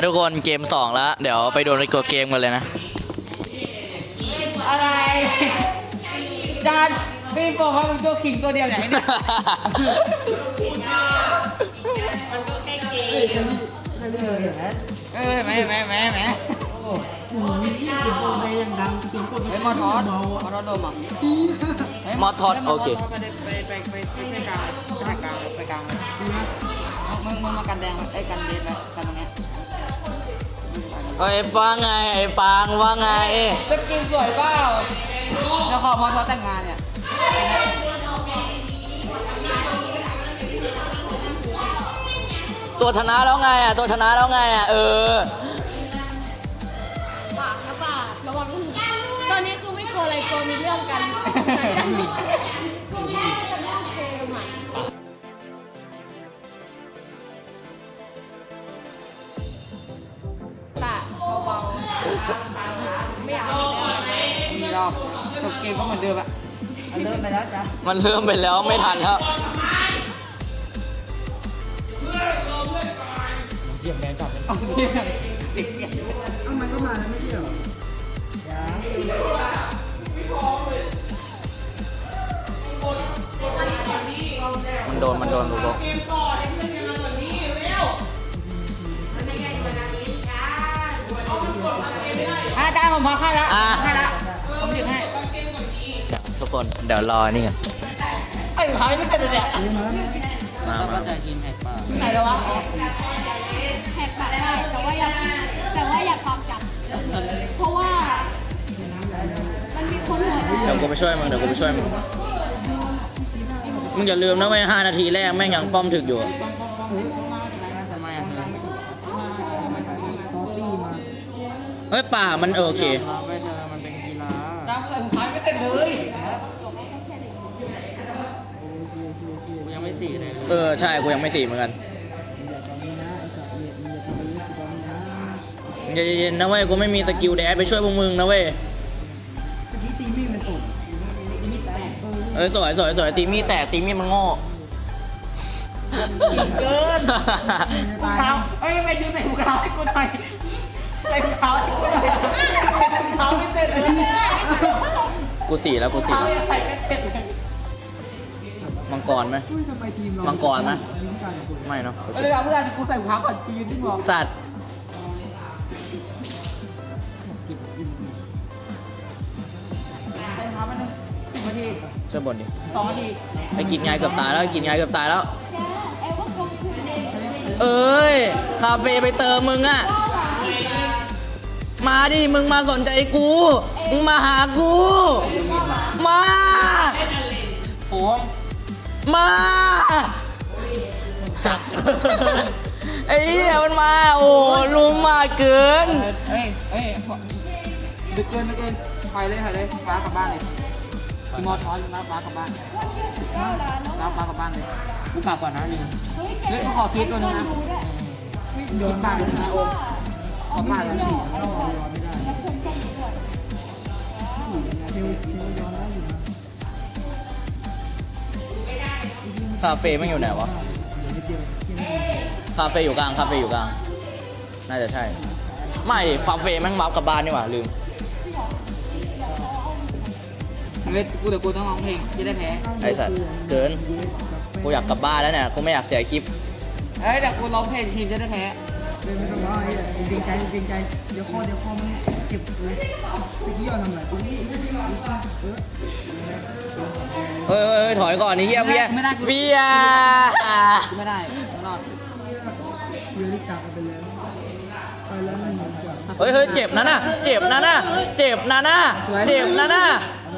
มาทุกคนเกมสองแล้ว เดี๋ยวไปโดนในตัวเกมกันเลยนะ อะไรจานพี่บอกว่ามันตัวขิงตัวเดียวไหนเนี่ยมันก็แค่เกมเออเห็นไหมเห็นไหมเห็นไหมเห็นไหมเฮ้ยมอทอสมอทอสโดมอะเฮ้ยมอทอสโอเคไปไปไปไปไปกลางไปกลางไปกลางมึงมึงมากันแดงไอ้กันเบสไปกันตรง เนี้ยเอ้ยฟังไงไอ้ฟังว่าไง สกินสวยเปล่าเดี๋ยวขอมอทอสแต่งงานเนี่ย ตัวชนะแล้วไงอะตัวชนะแล้วไงอะเออ ปากนะปากระวังตอนนี้คือไม่กลัวอะไรกลัวมีเรื่องกัน เกมก็เหมือนเดิมอะมันเริ่มไปแล้วจ้ะมันเริ่มไปแล้วไม่ทันแล้วเอาเรื่องติดเกมมันโดนมันโดนลูกโลกอาจารย์ผมพอเข้าแล้วอะ เข้าแล้ว คน เดี๋ยวรอนี่กันไอ้พายไม่เสร็จเลยเนี่ยมามาที่ไหนแล้ววะแหกปากได้แต่ว่าอย่าแต่ว่าอย่าปากจัดเพราะว่า มันมีคนหัวเดี๋ยวกูไปช่วยมึงเดี๋ยวกูไปช่วยมึงมึงอย่าลืมนะเว้ยห้านาทีแรกแม่งยังป้อมถึกอยู่ทำไมอะเฮ้ยป่ามันโอเค ไป ร็จเลยกูยังไม่สี่เลยเออใช่กูยังไม่สี่เหมือนกันใจเย็นๆนะเว้ยกูไม่มีสกิลแดดไปช่วยพวกมึงนะเว้ยเออสวยสวยสวยตีมี่แตกตีมี่มันโง่เกินถุงเท้าเอ้ยไปยืนใส่ถุงเท้าให้กูหน่อยใส่ถุงเท้าให้กูหน่อยถุงเท้าไม่เสร็จเลย กูสี่แล้วกูสี่เท้าแล้วยังใส่ไม่เสร็จเลยมังกรไหมมังกรไหมไม่เนาะเออเดี๋ยวเพื่อนกูใส่ถุงเท้าก่อนกูยืนที่มองสัตว์ใส่ถุงเท้าไปหนึ่งสิบนาทีช่วยบนดิสองนาทีไอ้กินยายเกือบตายแล้วไอ้กินยายเกือบตายแล้วแอบว่าคงคือเด็กเอ้ยคาเฟ่ไปเติมมึงอะมาดิมึงมาสนใจกู มึงมาหากู มาโอ้ยมา จับไอ้เหี้ยมันมา โอ้ลุงมาเกิน เอ้ยเอ้ยดึกเกินดึกเกินไปเลยไปเลยฟ้ากลับบ้านเลยพี่มอทอนรับฟ้ากลับบ้านรับฟ้ากลับบ้านเลยกูกลับก่อนนะนี่เฮ้ยขอคิดตัวนึงนะคิดบ้านนะโอมขอบ้านนะ คาเฟ่ไม่งอยู่ไหนวะ คาเฟ่อยู่กลาง คาเฟ่อยู่กลาง น่าจะใช่ ไม่ดิคาเฟ่แม่งวับกลับบ้านนี่หว่าลืมเฮ้ยกูเดี๋ยวกูต้องร้องเพลงจะได้แพ้ไอ้สัตว์เกิน กูอยากกลับบ้านแล้วเนี่ย กูไม่อยากเสียคลิปเฮ้ยเดี๋ยวกูร้องเพลงทีมจะได้แพ้ ไม่ต้องร้องไอ้เกรงใจเกรงใจ เดี๋ยวคอเดี๋ยวคอมันเจ็บเลยตะกี้ยอดทำอะไรเออเฮ้ยเฮ้ยเฮ้ยถอยก่อนนี่เฮียเบียร์เบียร์กูไม่ได้ไม่รอดเรือลิกาไปแล้วไปแล้วนั่นเหมือนกันเฮ้ยเฮ้ยเจ็บนะน่ะเจ็บนะน่ะเจ็บนะน่ะเจ็บนะน่ะ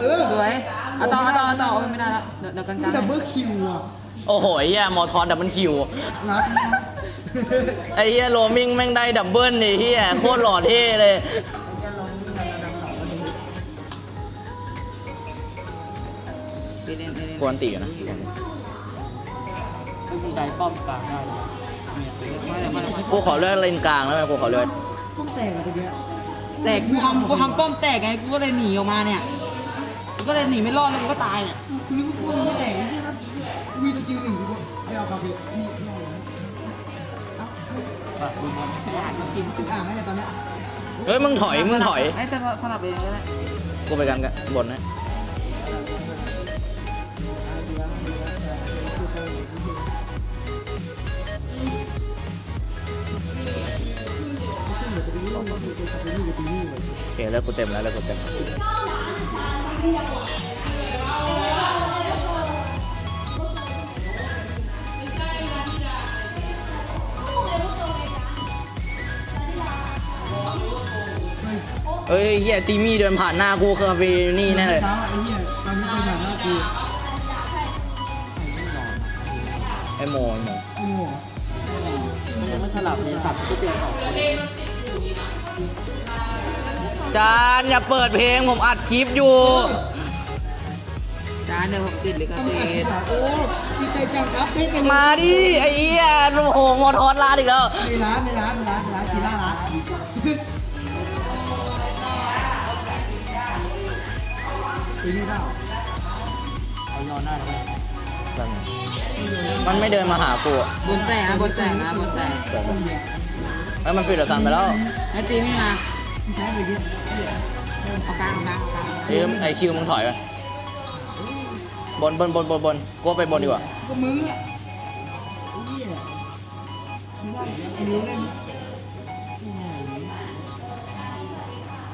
เออสวยเอาต่อเอาต่อเอาต่อโอ้ยไม่ได้แล้วเดี๋ยวเดี๋ยวกันกลางดับเบิลคิวอะ โอ้โหไอ้เฮียมอทอนดับเบิลคิวนัดไอ้เฮียโรมิงแม่งได้ดับเบิลนี่เฮียโคตรหล่อเท่เลยเล่นเล่นเล่นกวนตีอยู่นะกูได้ป้อมกลางได้ไม่ได้ไม่ได้กูขอเลือกเลนกลางแล้วไหมกูขอเลือกต้องแตกอะตะกี้แต่กูทำกูทำป้อมแตกไงกูก็เลยหนีออกมาเนี่ยกูก็เลยหนีไม่รอดแล้วกูก็ตายเนี่ยคุณนึกว่าคุณไม่แตกใช่ไห มีตะกี้หนึ่งกูไม่เอาคาเฟ่นี่อกเลยแบบดูบอลไม่อยากกินตึกอ่างให้เลยตอนเนี้ยเฮ้ยมึงถอย มึงถอย ไอ้แต่สลับเองก็ได้กูไปกันกันบนนะโอเคแล้วกูเต็มแล้วแล้วกูเต็ม เฮ้ยเฮียตีมี่เดินผ่านหน้ากูคือไปนี่แน่เลยเช้าไอ้เหี้ยตอนนี้ไปหาหน้ากูไอโมไอโมไอ้โง่มันยังไม่สลับเลยสับก็เจอสองคนจานอย่าเปิดเพลงผมอัดคลิปอยู่ จานเดี๋ยวผมติดลิขต้องสิอัดทธิ์สาวโอ้ดีใจจังครับเป๊ะไปเลยมาดิไอ้เหี้ยโอ้โหมอทอสลาดอีกแล้วไม่ร้านไม่ร้านไม่ร้านไม่ร้านทีละร้าน ตีนี่เล่าเอาย้อนได้แล้วมันไม่เดินมาหากูอะบนแตกนะบนแตกนะบนแตกแล้วมันปิดเดอะซันไปแล้วไอ้ตีไม่มาใช้ไปเยอะเอากลางเอากลางเอากลางไอ้ไอคิวมึงถอยกันบนบนบนบนบนกูว่าไปบนดีกว่า ก็มึงอะไอ้เหี้ยไม่ได้ไอ้เลี้ยงเล่น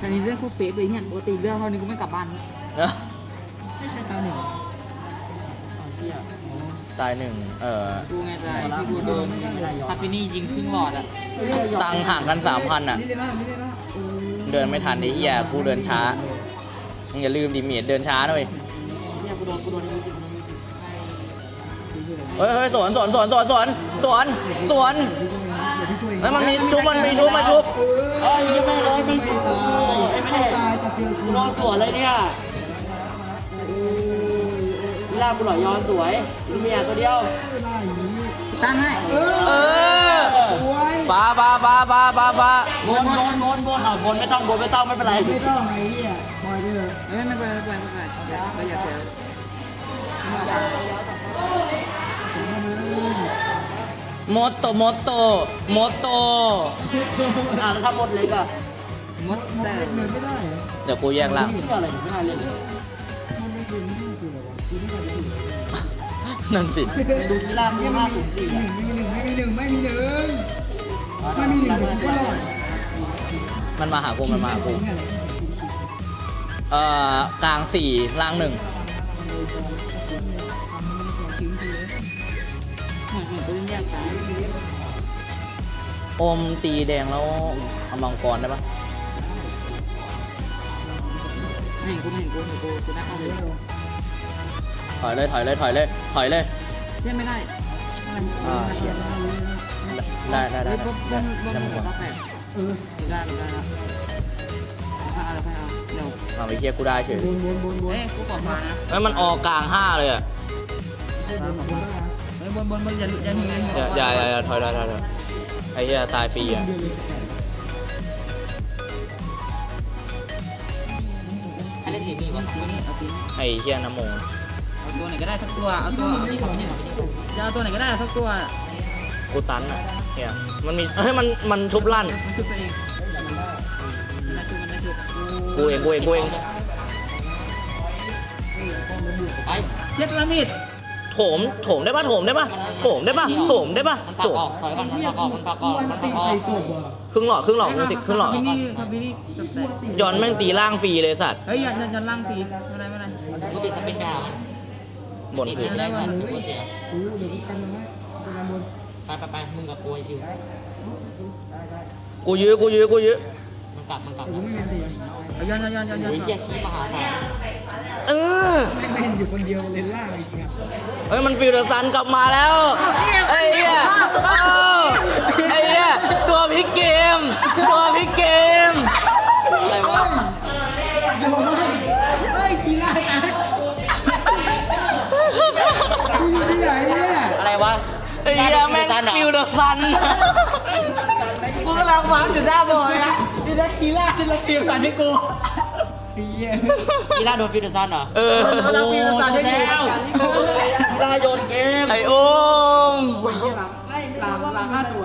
อันนี้เรื่องเขาเป๊ะไปเนี่ยปกติเรื่องเท่านี้กูไม่กลับบ้านนี่ เนอะไม่ใช่ตาหนึ่งเที่ยตายหนึ่งเอ่อกูไงใจที่กูโดนคาปินี่ยิงครึ่งหลอดอะตังค์ห่างกันสามพันอะนี่เลยนะนี่เลยนะเออเดินไม่ทันไอ้เหี้ยกูเดินช้ามึงอย่าลืมดิเมียดเดินช้าหน่อยเนี่ยกูโดนกูโดนมิวสิกกูโดนมิวสิกเฮ้ยเฮ้ยสวนสวนสวนสวนสวนสวนสวนเดี๋ยวพี่ช่วยแล้วมันมีชุบมันมีชุบมาชุบ เออเอ้ยยังไม่ร้อยไม่ไม่ตายไม่ตายแต่เจอกูคุณโดนสวนเลยเนี่ย ลากกูหล่อยย้อนสวยเมียตัวเดียวตั้งให้เอเอออสวยปาปาปาปาปาปาบนบนบนบนอะบนไม่ต้องบนไม่ต้องไม่เป็นไรไม่ต้องไอ้เหี้ยปล่อยไปเถอะไม่ไม่เป็นไม่เป็นไม่เป็นไรก็อย่าเสียมาเลยโมโตโมโตโมโตอ่าแล้วถ้าหมดเล็กอะมดแต่เงินไม่ได้เหรอเดี๋ยวกูแยกล่างนี่อะไรไม่น่าเล่นมันไม่เล่ นั่นสิดูกีฬามีห้าศูนย์สี่ไม่มีหนึ่งไม่มีหนึ่งไม่มีหนึ่งไม่มีหนึ่งเดี๋ยวกูก็รอดมันมาหากูมันมาหากูเอ่อกลางสี่ล่างหนึ่งอมตีแดงแล้วเอามังกรได้ปะไม่เห็นกูไม่เห็นกูเห็นกูกูน่าเข้าเลย ถอยเลยถอยเลยถอยเลยถอยเลย เล่นไม่ได้อ่าเหี้ย ได้ได้ได้บนบได้นบนได้บมังกรนก็แตกเออได้ได้แล้วเอาเอาเอาเดี๋ยวมาไปเชียร์กูได้เฉยบนบนบนบนเอ้ยกูขอมานะเฮ้ยมันออกกลางห้าเลยอะเฮ้ยบนบนบนอย่าอย่าหนีเลยอย่าอย่าอย่าอย่าถอยถอยถอยถอยไอ้เหี้ยตายฟรีอะให้เล่นทีมีก่อนทีนี้เอาทีนี้ไอ้เหี้ยน้ำโมเอา ตัวไหนก็ได้สักตัวเอาตัวเอานี่เอานี่เอานี่จะเอาตัวไหนก็ได้สักตัวกูตันอะเฮียมันมีเฮ้ยมันมันชุบลั่น มันชุบตัวเองมันได้ชุบมันได้ชุบกูเองกูเองกูเองไปเช็ดละมิดโถมโถมได้ปะโถมได้ปะโถมได้ปะโถมได้ปะมันโถปักมออกถอยก่อนมันปักออกมันปักออกมันปักออกครึ่งหลอดครึ่งหลอดมิวสิกครึ่งหลอดคาบินี่คาบินี่ย้อนแม่งตีล่างฟรีเลยสัตว์เฮ้ยยันยันยันล่างสีไม่เป็นไรไม่เป็นไรกูติดสปินดาว บนคือได้ก่อนเออเดี๋ยวกูกันมาให้กูกันบนไปไปไปมึงกับกูไอ้คิวกูยื้อกูยื้อกูยื้อมันกลับมันกลับแต่กูไม่มีเสียงเอายันยันยันยันยันเฮียขี้มหาศาลเออไม่เป็นอยู่คนเดียวเลนล่างไอ้เหี้ยเฮ้ยมันฟิวเดอร์ซันกลับมาแล้วไอ้เหี้ยเอ้าไอ้ ไอ้เหี้ยแม่งฟิวเดอร์ซันกูกำลังวางอยู่หน้าบอยนะที่ได้กีฬาที่ละฟิวสันให้กูไอ้เหี้ยกีฬาโดนฟิวเดอร์ซันเหรอเออเราฟิวสันให้กูแล้วกีฬาโยนเกมไอ้โอ้มหลังหลังห้าตัว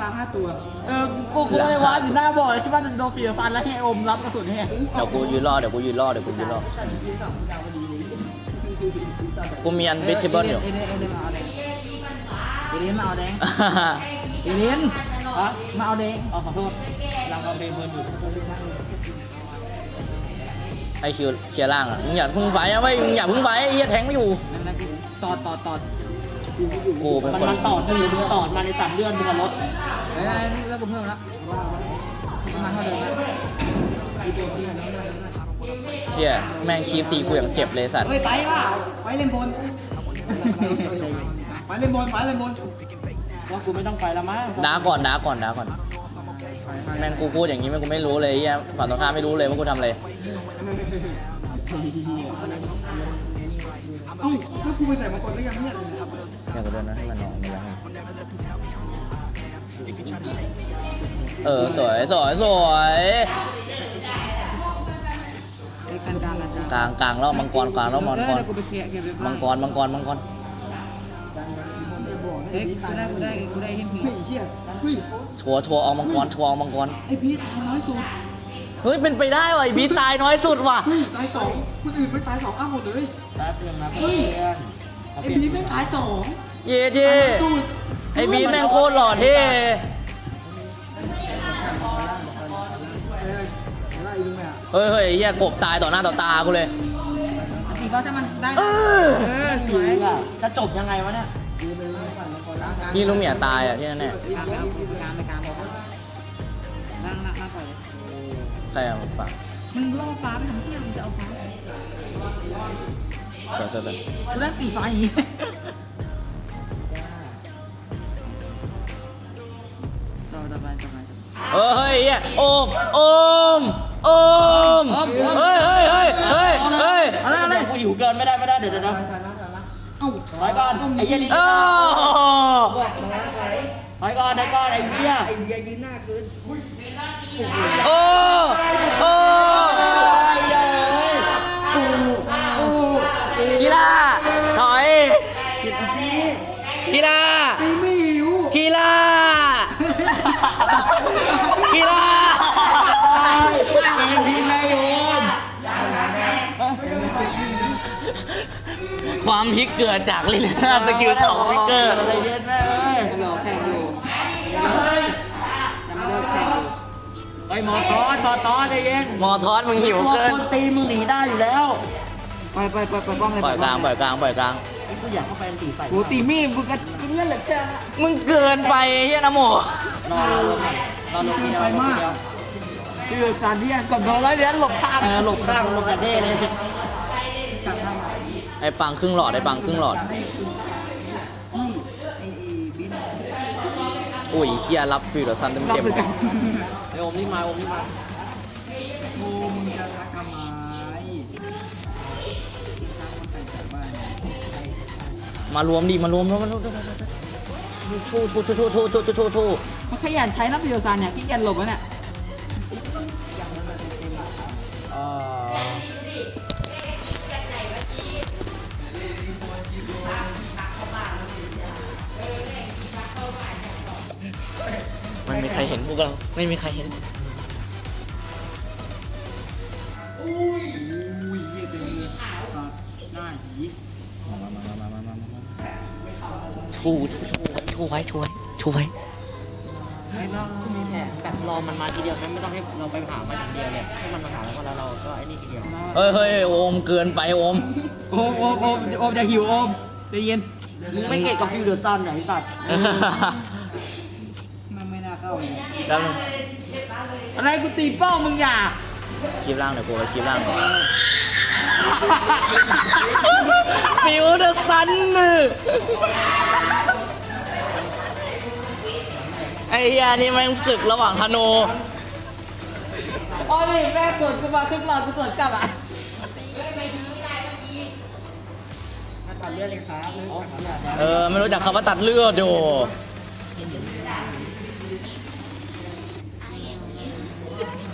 ล้างห้าตัวเออกูกูเลยวาอยู่หน้าบ่อที่บ้านโดนเฟียฟันแล้วให้อมรับกระสุนให้เดี๋ยวกูยืนรอเดี๋ยวกูยืนรอเดี๋ยวกูยืนรอกูมีอันเบสเบิลอยู่เอเดนเอเดนมาเอาแดงเอเดนมาเอาแดงเอเดนฮะมาเอาแดงอ๋อขอโทษเราเอาเบเบิร์นอยู่ไอคิวเคลียร์ล่างอะมึงอย่าเพึ่งไฟอะเว้ยมึงอย่าเพึ่งไฟไอ้เหี้ยแทงไม่อยู่นั่นแหละกูตอดตอดตอดกูเป็นมันคนมันตอดอยู่มึงตอดมันในตัดเลื่อนมึงรถเฮ้ยนี่เลิกกูเพิ่มแล้วประมาณเท่าเดิมนะเหี้ยแม่งคีบตีกูอย่างเจ็บเลยสัตว์ เฮ้ยไปว่ะไปเล่นบน ไปเล่นบนไปเล่นบนว่ากูไม่ต้องไปแล้วมั้งด่าก่อนด่าก่อนด่าก่อน แม่งกูพูดอย่างนี้แม่งกูไม่รู้เลยไอ้เหี้ยฝั่งตรงข้ามไม่รู้เลยว่ากูทำอะไร เอ้าก็กูไปใส่มาก่อนก็ยังไม่เห็นเลยอยากจะเดินนะให้มันนอนไม่ได้เออสวยสวยสวยไอ้กันกลางกันกลางกลางแล้วมังกรกลางแล้วมังกรเดี๋ยวกูไปเคลียร์เคลียร์ไปมังกรมังกรมังกร เฮ้ยกูได้กูได้กูได้เห็นผีเฮ้ยเฮียเฮ้ยทัวร์ทัวร์เอามังกรทัวร์เอามังกร ไอ้พีทน้อยสุดเฮ้ยเป็นไปได้ว่ะไอ้บีตายน้อยสุดว่ะ เฮ้ยตายสองคนอื่นไม่ตายสองอ้าวหมดเลยแป๊บนึงนะเฮ้ยเพื่อนไอ้พีทไม่ตายสองเย่เย่ตูดไอ้บีแม่งโคตรหล่อเท่เฮ้ยอะไรอีกไหมอะเฮ้ยเฮ้ยไอ้เหี้ยกบตายต่อหน้าต่อตากูเลยสีฟ้าถ้ามันได้เออเออสวยอะจะจบยังไงวะเนี่ย พี่ลูกเมียตายอะที่นั่นแน่กลางไปกลางพอนั่งนั่งนั่งก่อนเลยใครเอะปะมึงล่อฟ้าไปทำที่มึงจะเอาฟ้าสวยสวยสวยกูได้สีฟ้าอย่างนี้ต่อต่อไปต่อไปเฮ้ยเหี้ยโอมโอมโอมเฮ้ยเฮ้ยเฮ้ยเฮ้ยเฮ้ยอะไรอะไรกูหิวเกินไม่ได้ไม่ได้เดี๋ยวเดี๋ยว เดี๋ยวเอ้าถอยก่อนไอ้เหี้ยนี่โอ้ถอยก่อนถอยก่อนไอ้เหี้ยไอเบียยืนหน้าเกิน โอ้โอ้ ความพลิกเกิดจากลิลาสกิลสองพิกเกอร์อะไรเย็นแม่เอ้ยรอแข่งอยู่ยังไม่เลิกแข่งอยู่ไอ้ยหมอทอสหมอทอสใจเย็นมอทอสมึงหิวเกิน คนตีมึงหนีได้อยู่แล้วไปไปไปไปป้องเลยปล่อยกลาง ปล่อยกลาง ปล่อยกลางกูอยากเข้าไปตีใส่โหตีมี่มึงกันเงี้ยเหลือเกินมึงเกินไปเฮียนะโมนอนลงนอนลงทีเดียวลงทีเดียวคือการที่กดโดนแล้วเนี้ยหลบข้างเออหลบข้างลงกระเท่เลยกลับทาง ไอ้ปังครึ่งหลอดไอ้ปังครึ่งหลอด อุ้ยเฮียรับฟิลเดอร์ซันเต็มเต็มเลยไอ้โมนี่มาโมนี่มาโอมมึงจะทักทำไมมารวมดิมารวมแล้วมัโชว์โชว์โชว์โชว์โชว์โชว์โชว์มันขยันใช้รับฟิลเดอร์ซันเนี่ยขี้เกียจหลบแล้วเนี่ย ครเห็นพวกเรา ไม่มีใครเห็นอุ้ยเยี่ยเป็นหน้าหีชูชูไว้ชูไว้ชูไว้ไม่ต้องมีแผนกันรอมันมาทีเดียวไม่ต้องให้เราไปหามันอย่างเดียวเลยให้มันมาหาเราแล้วเราก็ไอ้นี่ทีเดียวเฮ้ยเฮ้ยโอมเกินไปโอมโอมโอมโอมโอมอย่าหิวโอมใจเย็นไม่เก่งกับฟิวเดอร์ตันไหนสัตว์ มันไม่น่าเข้าเลยแล้วมึงอะไรกูตีเป้ามึงอย่าคลิปล่างเดี๋ยวกูไปคลิปล่างฟิวเดอร์ซันไอ้เฮียนี่แม่งศึกระหว่างธนูอ๋อนี่แม่กดกูมาขึ้นหลอดกูสวนกลับอะมาตัดเลือดเลยครับเลยเออ ไม่รู้จักคำว่าตัดเลือดดู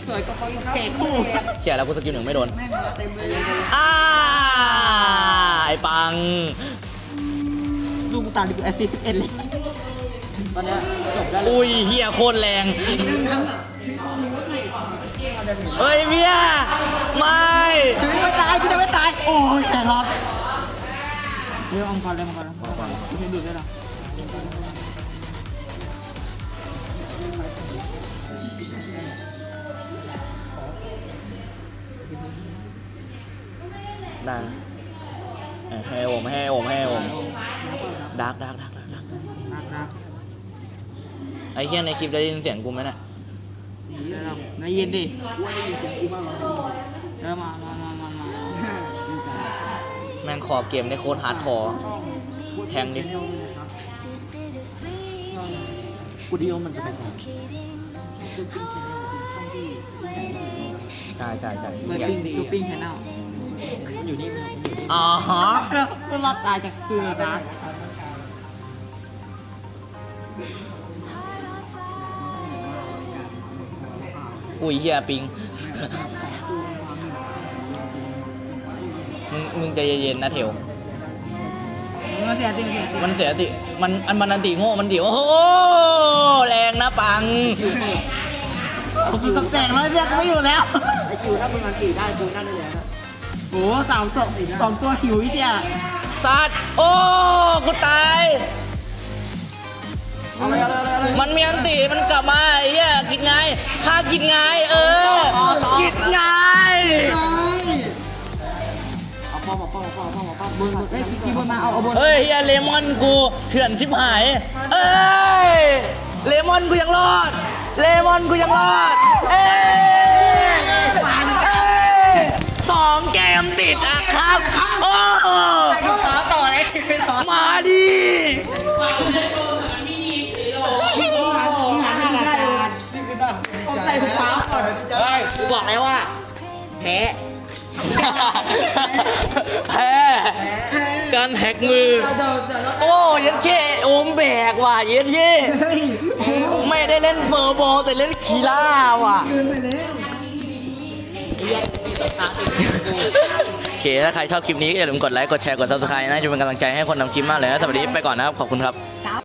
สวยก็เขาอยู่ครับเฉียแล้วกูสกิลหนึ่งไม่โดนแม่งมาเต็มเลยอ้าไอ้ปังดูกูตามดิกูแอสซิสต์เอ็ดเลยตอนเนี้ยจบได้แล้วอุ้ยเฮียโคตรแรงเฮ้ยเมียไม่ไม่ตายกูจะไม่ตาย โอ้ยแต่รอดเดี๋ยวเอาก่อนเลยเอาก่อนเลยเอาก่อนเลยไม่ดูดได้หรอ ดังให้โอมให้โอมให้โอมดักดักดักดักดักนักนักไอ้เฮียในคลิปได้ยินเสียงกูไหมเนี่ยได้หรอกได้ยินดิว่าได้ยินเสียงกูบ้างเออมามามามามาแม่งคอเกมในโคตรฮาร์ดคอร์แทงดิ กูดีโอมันจะเป็นไงใช่ใช่ใช่เบอร์ปิ้งซูปิ้งแชนแนลมันอยู่นี่มันอยู่นี่อ๋อฮะก็รอดตายจากเกลือนะอุ้ยเฮียปิงมึงมึงใจเย็นๆนะเถว มันเสียจริงเสียจริงมันเสียติมันอันมันอันติโง่มันติโอ้โหแรงนะปังกูต้องแตกแล้วเนี่ยกูไม่อยู่แล้วไอคิวถ้ามึงมันตีได้กูนั่นได้เลยนะโอ้สามตัวสองตัวหิวอีกเนี่ยสัตว์โอ้กูตายเอาเลยเอาเลยเอาเลยมันมีอันติมันกลับมาไอ้เหี้ยกินไงข้ากินไง เออ กินไง เอาป้อมเอาป้อมเอาป้อมเอาป้อมอป้อมบนบนเอ้ยพี่บนมาเอาเอาบนเฮ้ยเฮียเลมอนกูเถื่อนชิบหายเอ้ยเลมอนกูยังรอด เลมอนกูยังรอดเอ้ยเอ้ยสองเกมติดอะครับโอ้ แพ้การแฮกมือ โอ้เย็นเค้โอมแบกว่ะเย็นเค้ไม่ได้เล่นเฟอร์โบแต่เล่นคีล่าว่ะโอเค ถ้าใครชอบคลิปนี้ก็อย่าลืมกดไลค์ กดแชร์ กด subscribe นะจะเป็นกำลังใจให้คนทำคลิปมากเลยนะสวัสดีไปก่อนนะครับ ขอบคุณครับ